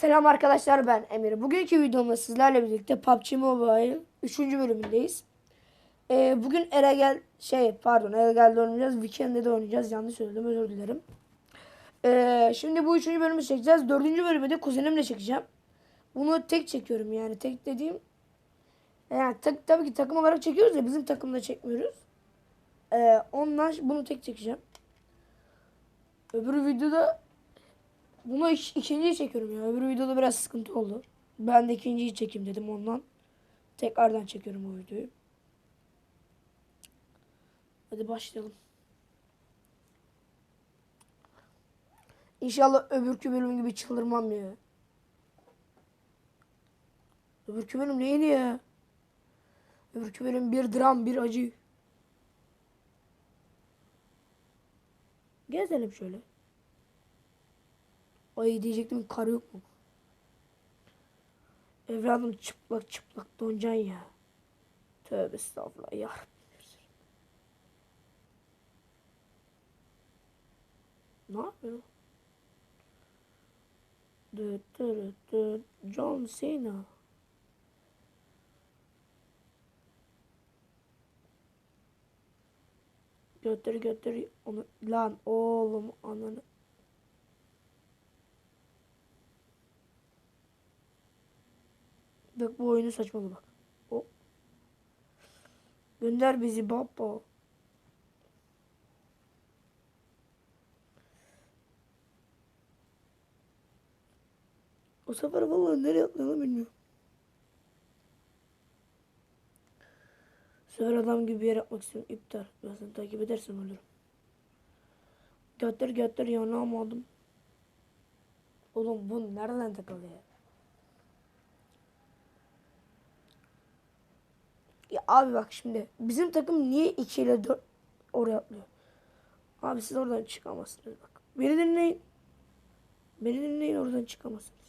Selam arkadaşlar ben Emir. Bugünkü videomda sizlerle birlikte PUBG Mobile 3. bölümündeyiz. Ee, bugün Eregel şey pardon Eregel'de oynayacağız. Weekend'de de oynayacağız. Yanlış söyledim özür dilerim. Ee, şimdi bu 3. bölümü çekeceğiz. 4. bölümü de kuzenimle çekeceğim. Bunu tek çekiyorum yani tek dediğim yani tak, tabii ki takım olarak çekiyoruz ya bizim takımda çekmiyoruz. Ee, ondan bunu tek çekeceğim. Öbür videoda bunu ik- ikinciyi çekiyorum ya. Öbür videoda biraz sıkıntı oldu. Ben de ikinciyi çekeyim dedim ondan. Tekrardan çekiyorum bu videoyu. Hadi başlayalım. İnşallah öbürkü bölüm gibi çıldırmam ya. Öbürkü bölüm neydi ya? Öbürkü bölüm bir dram bir acı. Gezelim şöyle. Ay diyecektim kar yok mu? Evladım çıplak çıplak doncan ya. Tövbe estağfurullah ya. Ne yapıyor? Dı dı dı John Cena. Götür götür onu lan oğlum ananı. Bak bu oyunu saçmalı bak. O. Gönder bizi baba. O sefer vallahi nereye atlayalım bilmiyorum. Sefer adam gibi bir yer yapmak istiyorum. İptal. Ben seni takip edersem ölürüm. Götür götür yanamadım. Oğlum bu nereden takıldı ya? Abi bak şimdi bizim takım niye 2 ile 4 oraya atlıyor? Abi siz oradan çıkamazsınız bak. Beni dinleyin. Beni dinleyin oradan çıkamazsınız.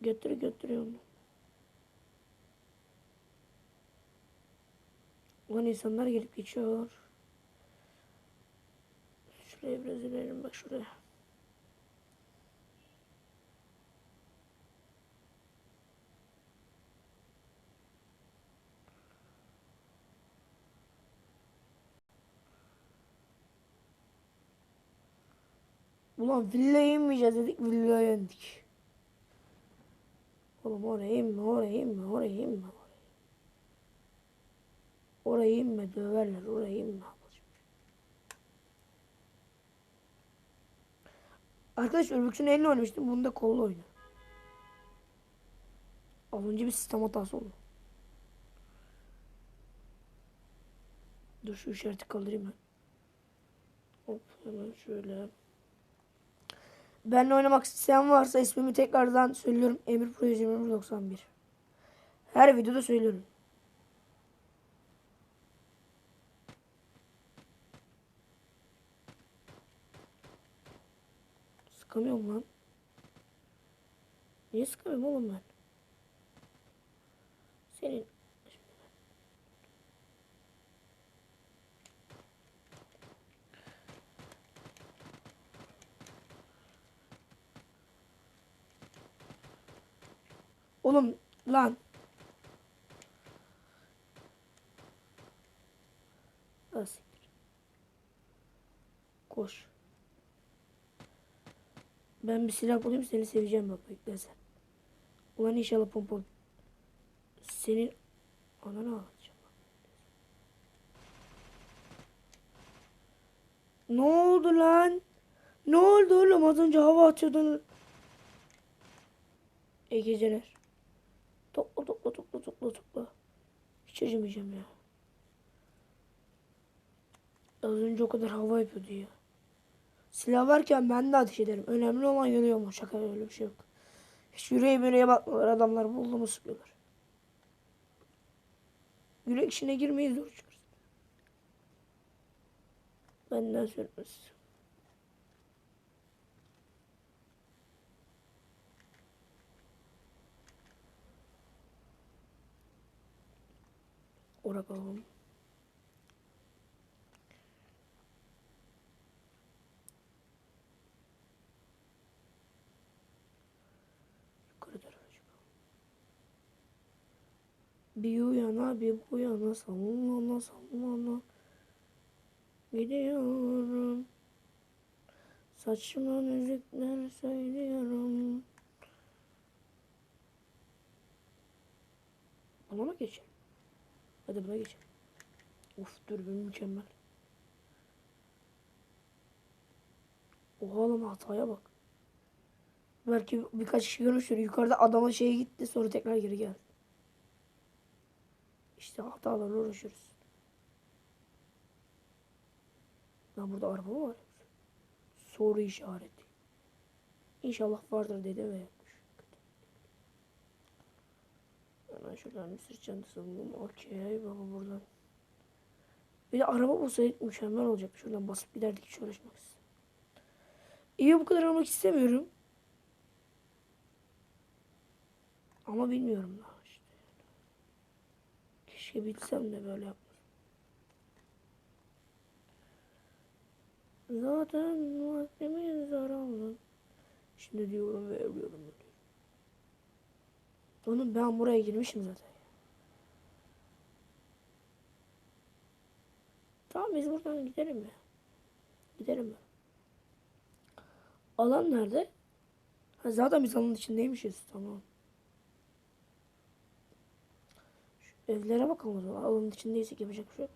Götür götürüyor onu. Ulan insanlar gelip geçiyor. Şuraya biraz inelim bak şuraya. Ulan villaya inmeyeceğiz dedik villaya indik. Oğlum oraya inme oraya inme oraya inme. Oraya inme döverler oraya inme. Arkadaş öbürkünün eline oynamıştım. Bunu da kolla oyna. Az önce bir sistem hatası oldu. Dur şu işareti kaldırayım ben. Hop hemen şöyle. Benle oynamak isteyen varsa ismimi tekrardan söylüyorum. Emir Pro 91. Her videoda söylüyorum. Sıkamıyorum lan. Niye sıkamıyorum oğlum ben? Senin Oğlum lan. Nasıl? Koş. Ben bir silah bulayım seni seveceğim bak bekle. Ulan inşallah pompon. Senin ananı alacağım. Ne oldu lan? Ne oldu oğlum? Az önce hava atıyordun. İyi geceler. Topla topla topla topla topla. Hiç acımayacağım ya. Az önce o kadar hava yapıyordu ya. Silah varken ben de ateş ederim. Önemli olan yanıyor mu? Şaka öyle bir şey yok. Hiç yüreğe yüreğe bakmıyorlar. Adamlar buldu mu sıkıyorlar. Yürek işine girmeyi zor. Benden söylemez. oder warum? Yukarı dön. Bir bu yana bir bu yana sallana sallana. Gidiyorum. Saçma müzikler söylüyorum. Bana mı geçer? Hadi buna geçelim. Of dürbün mükemmel. Oha lan hataya bak. Belki birkaç kişi görmüştür. Yukarıda adamın şeye gitti sonra tekrar geri geldi. İşte hatalarla uğraşıyoruz. Lan burada araba var? Soru işareti. İnşallah vardır dedi ve Hemen şuradan bir sırt çantası bulalım. Okey baba buradan. Bir de araba bulsaydık mükemmel olacak. Şuradan basıp giderdik hiç uğraşmayız. İyi bu kadar almak istemiyorum. Ama bilmiyorum daha işte. Keşke bilsem de böyle yapmaz. Zaten vaktimiz daraldı. Şimdi diyorum ve ölüyorum. Oğlum ben buraya girmişim zaten. Tamam biz buradan gidelim ya. Gidelim ya. Alan nerede? Ha, zaten biz alanın içindeymişiz. Tamam. Şu evlere bakalım o. Alanın içindeysek yapacak bir şey.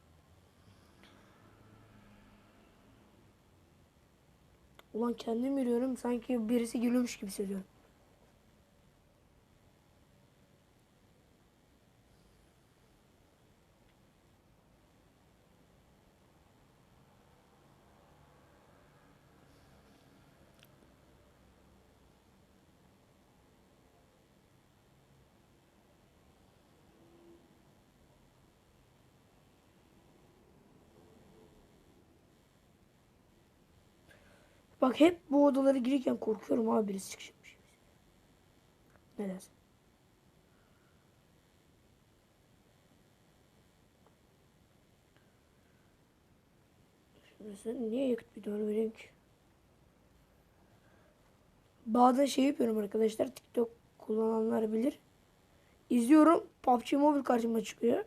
Ulan kendim yürüyorum. Sanki birisi gülüyormuş gibi hissediyorum. Bak hep bu odalara girirken korkuyorum abi birisi çıkacakmış. Ne dersin? Sen niye yakıt bidonu veriyorsun ki? Bazen şey yapıyorum arkadaşlar. TikTok kullananlar bilir. İzliyorum. PUBG Mobile karşıma çıkıyor.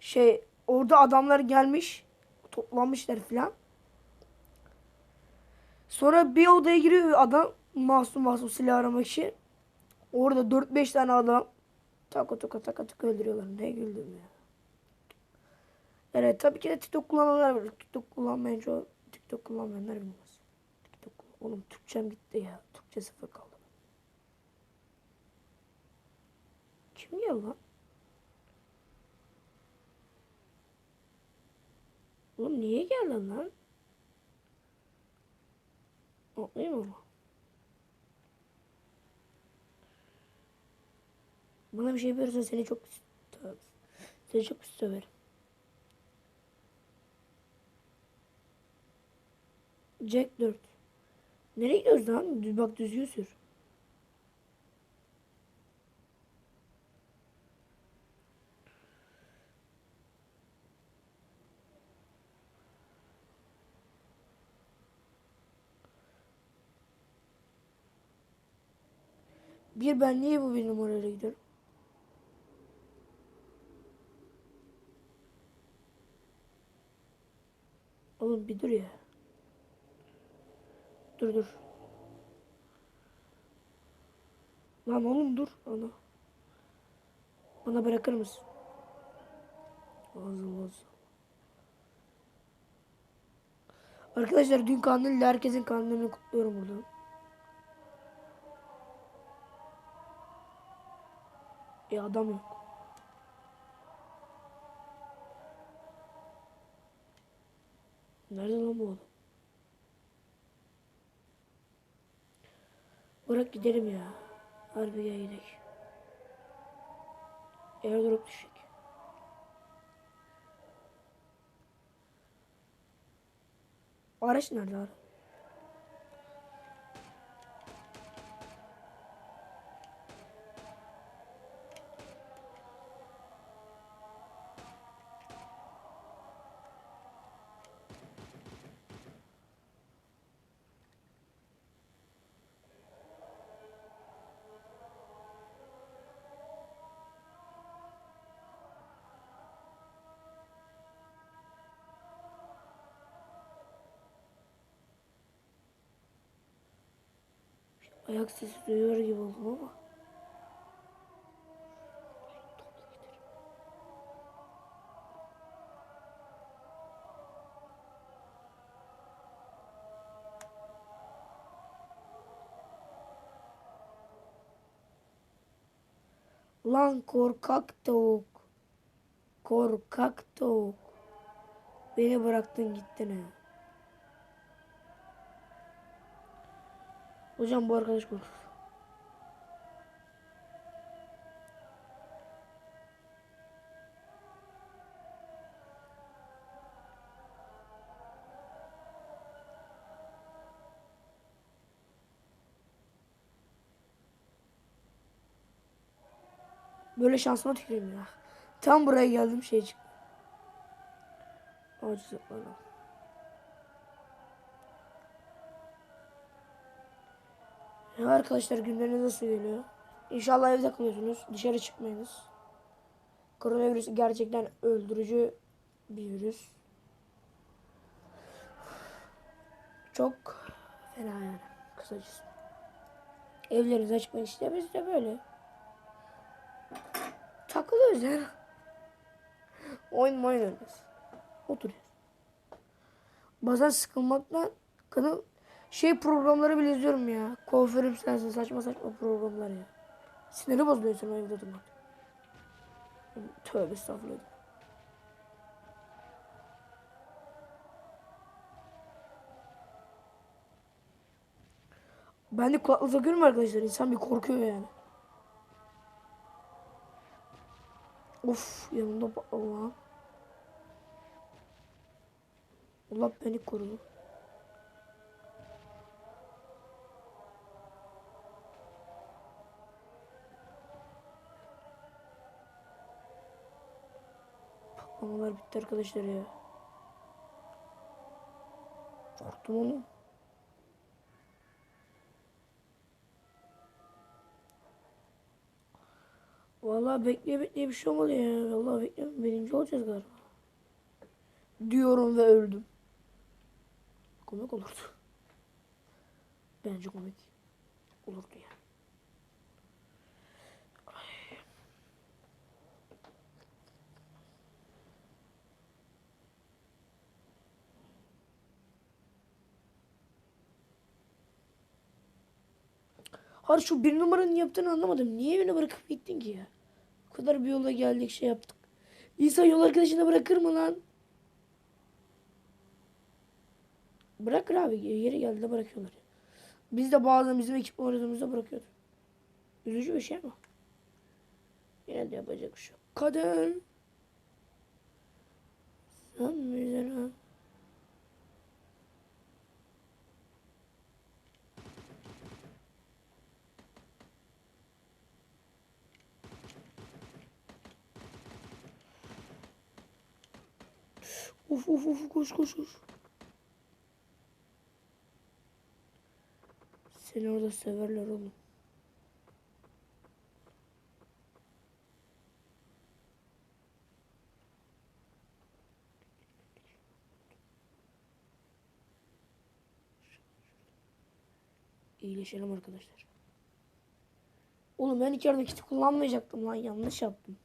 Şey orada adamlar gelmiş. Toplanmışlar filan. Sonra bir odaya giriyor adam masum masum silah aramak için. Orada 4-5 tane adam taka taka taka taka öldürüyorlar. Ne güldüm ya. Evet tabii ki de TikTok kullananlar bilir. TikTok kullanmayan çoğu TikTok kullanmayanlar bilmez. TikTok oğlum Türkçem gitti ya. Türkçe sıfır kaldı. Kim geldi lan? Oğlum niye geldin lan? Atlayayım ama. Bana bir şey verirsen seni çok seni çok severim. Jack 4. Nereye gidiyoruz lan? Bak düzgün sür. Bir ben niye bu bir numarayla gidiyorum? Oğlum bir dur ya. Dur dur. Lan oğlum dur. Ana. Bana bırakır mısın? Ağzım ağzım. Arkadaşlar dün kandilde herkesin kandilini kutluyorum buradan. E adam yok. Nerede lan bu adam? Bırak gidelim ya. Harbi gel gidelim. Airdrop düşecek. Araç nerede araç? Ayak sesi duyuyor gibi oldum ama. Lan korkak tavuk. Korkak tavuk. Beni bıraktın gittin ha. Hocam bu arkadaş korkak. Böyle şansıma tüküreyim ya. Tam buraya geldim şey çıktı. Ağacı zıplarla. Ya arkadaşlar günleriniz nasıl geliyor? İnşallah evde kalıyorsunuz. Dışarı çıkmayınız. Koronavirüs gerçekten öldürücü bir virüs. Çok fena yani. Kısacası. Evlerinize çıkmayın işte biz de böyle. Takılıyoruz yani. Oyun oynuyoruz. Oturuyoruz. Bazen sıkılmaktan kadın şey programları bile izliyorum ya. Kuaförüm sensin saçma saçma programlar ya. Siniri bozuluyor o evde durmak. Tövbe estağfurullah. Ben de kulaklık takıyorum arkadaşlar. İnsan bir korkuyor yani. Of yanımda lan. Allah beni korudu. Patlamalar bitti arkadaşlar ya. Korktum oğlum. Vallahi bekleye bekleye bir şey olmadı ya. Vallahi bekliyorum. Birinci olacağız galiba. Diyorum ve öldüm. Komik olurdu. Bence komik olurdu yani. Ay. Hayır şu bir numaranın yaptığını anlamadım. Niye beni bırakıp gittin ki ya? O kadar bir yola geldik şey yaptık. İnsan yol arkadaşını bırakır mı lan? Bırakır abi. Yeri geldi de bırakıyorlar. Biz de bazen bizim ekip oynadığımızda bırakıyordu. Üzücü bir şey ama. Yine de yapacak bir şey. Kadın. Sen bize Uf uf uf koş koş koş. Seni orada severler oğlum. İyileşelim arkadaşlar. Oğlum ben içeride kiti kullanmayacaktım lan yanlış yaptım.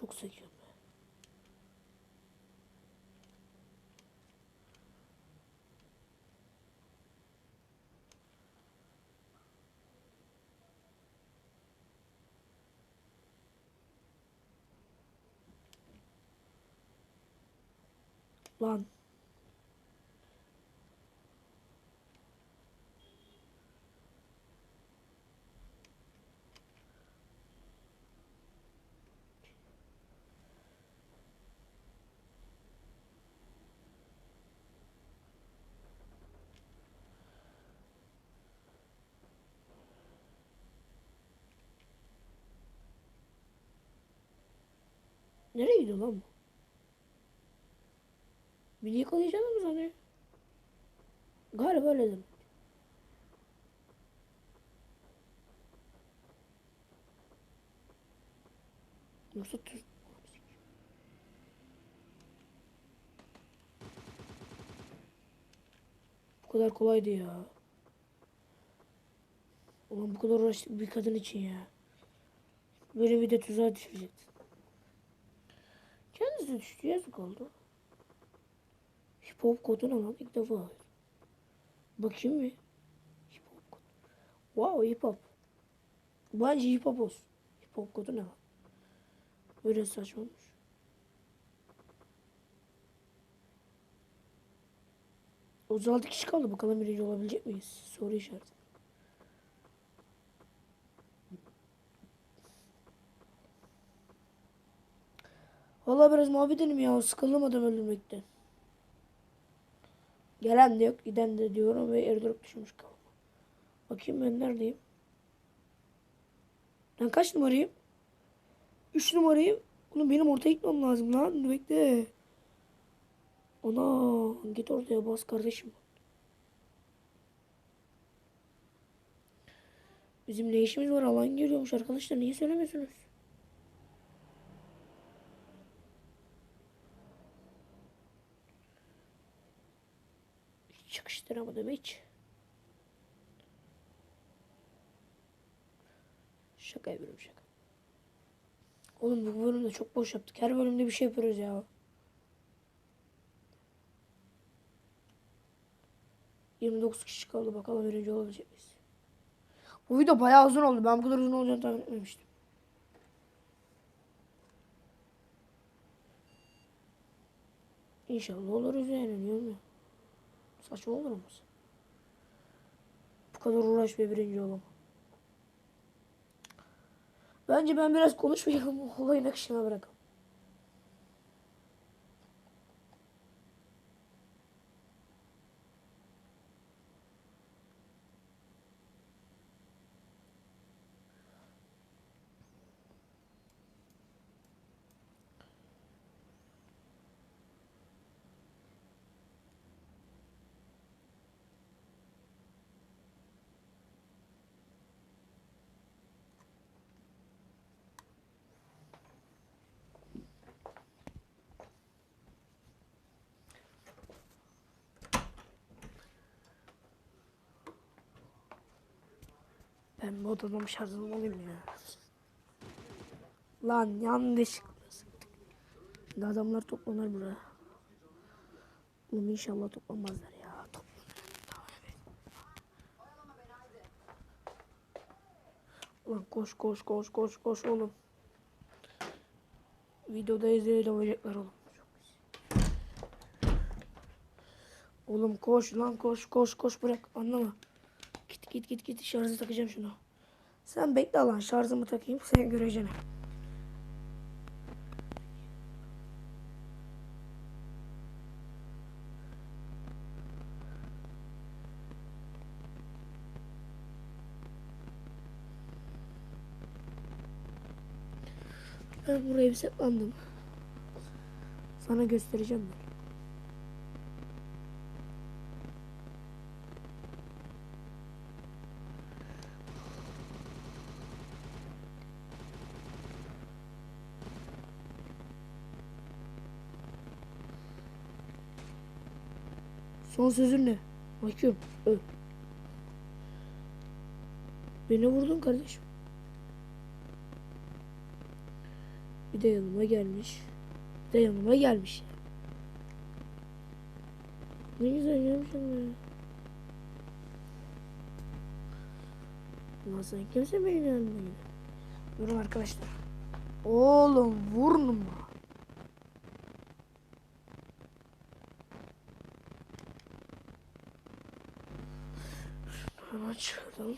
Çok seviyorum. Lan. Nereye gidiyor lan bu? Beni yakalayacağını mı sanıyor? Galiba öyle demek. Yoksa tuz... Bu kadar kolaydı ya. Ulan bu kadar uğraştık bir kadın için ya. Böyle bir de tuzağa düşecektin. Kendisi düştü yazık oldu. Hip hop kodu ne lan ilk defa. Bakayım mı? Hip hop kodu. Wow hip hop. Bence hip hop olsun. Hip hop kodu ne lan? Böyle saçma olmuş. Otuz altı kişi kaldı. Bakalım birinci olabilecek miyiz? Soru işareti. Vallahi biraz muhabbet edelim ya. Sıkıldım adam öldürmekten. Gelen de yok, giden de diyorum ve airdrop düşmüş kafama. Bakayım ben neredeyim? Ben kaç numarayım? 3 numarayım. Oğlum benim ortaya gitmem lazım lan. Bekle. Ana git ortaya bas kardeşim. Bizim ne işimiz var? Alan geliyormuş arkadaşlar. Niye söylemiyorsunuz? Hiç yakıştıramadım hiç. Şaka yapıyorum şaka. Oğlum bu bölümde çok boş yaptık. Her bölümde bir şey yapıyoruz ya. Yirmi dokuz kişi kaldı. Bakalım birinci olabilecek miyiz? Bu video bayağı uzun oldu. Ben bu kadar uzun olacağını tahmin etmemiştim. İnşallah oluruz yani. Niye olmuyor? Saçma olur mu? Bu kadar uğraş ve birinci olamam. Bence ben biraz konuşmayalım. Olayın akışına bırakalım. Ben bu odadan şarjımı alayım ya. Lan yanlışlıkla sıktık. Şimdi adamlar toplanır buraya. Oğlum inşallah toplanmazlar ya. Toplanır. Ulan koş koş koş koş koş oğlum. Videoda izleyelim olacaklar oğlum. Oğlum koş lan koş koş koş bırak anlama. Git git git şarjı takacağım şunu. Sen bekle lan şarjımı takayım sen göreceksin. Ben buraya bir saklandım. Sana göstereceğim ben. Son sözün ne? Bakıyorum. Öl. Beni vurdun kardeşim. Bir de yanıma gelmiş. Bir de yanıma gelmiş. Ne güzel gelmişim ya. Ulan sen kimse benim yanıma gidiyor. Durun arkadaşlar. Oğlum vurma. Hemen çıkardım.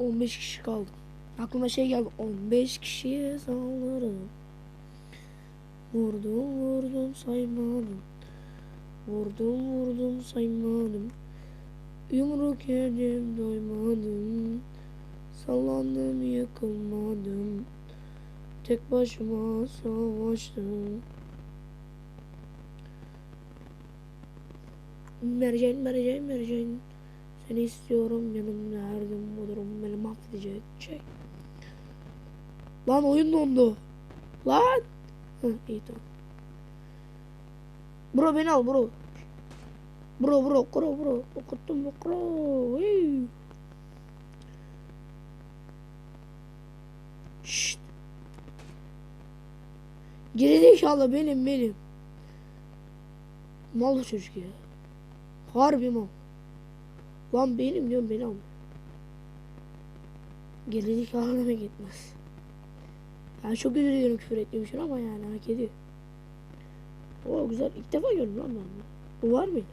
...15 kişi kaldı. Aklıma şey geldi. 15 kişiye sanırım. Vurdum vurdum saymadım. Vurdum vurdum saymadım. Yumruk yedim doymadım. Sallandım yıkılmadım. Tek başıma savaştım. Mercan mercan mercan. Seni istiyorum yanımda her gün bu durum beni mahvedecek. Lan oyun dondu. Lan. İyi tamam. Bro beni al bro. Bro bro bro bro. Okuttum bro. Hey. Şşt. Gerizekalı benim benim. Mal çocuk ya. Harbi mal. Lan benim diyorum beni al. Gerizekalı gitmez. Yani çok özür diliyorum küfür ettiğim ama yani hak ediyor. O güzel. İlk defa gördüm lan ben bunu. Bu var mıydı?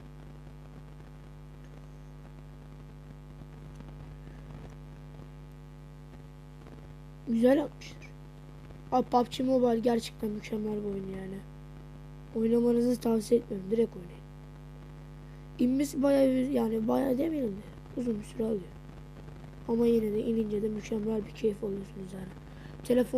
Güzel yapmışlar. Abi PUBG Mobile gerçekten mükemmel bir oyun yani. Oynamanızı tavsiye etmiyorum. Direkt oynayın. İnmesi bayağı yani bayağı demeyelim de uzun bir süre alıyor. Ama yine de inince de mükemmel bir keyif alıyorsunuz yani. Telefon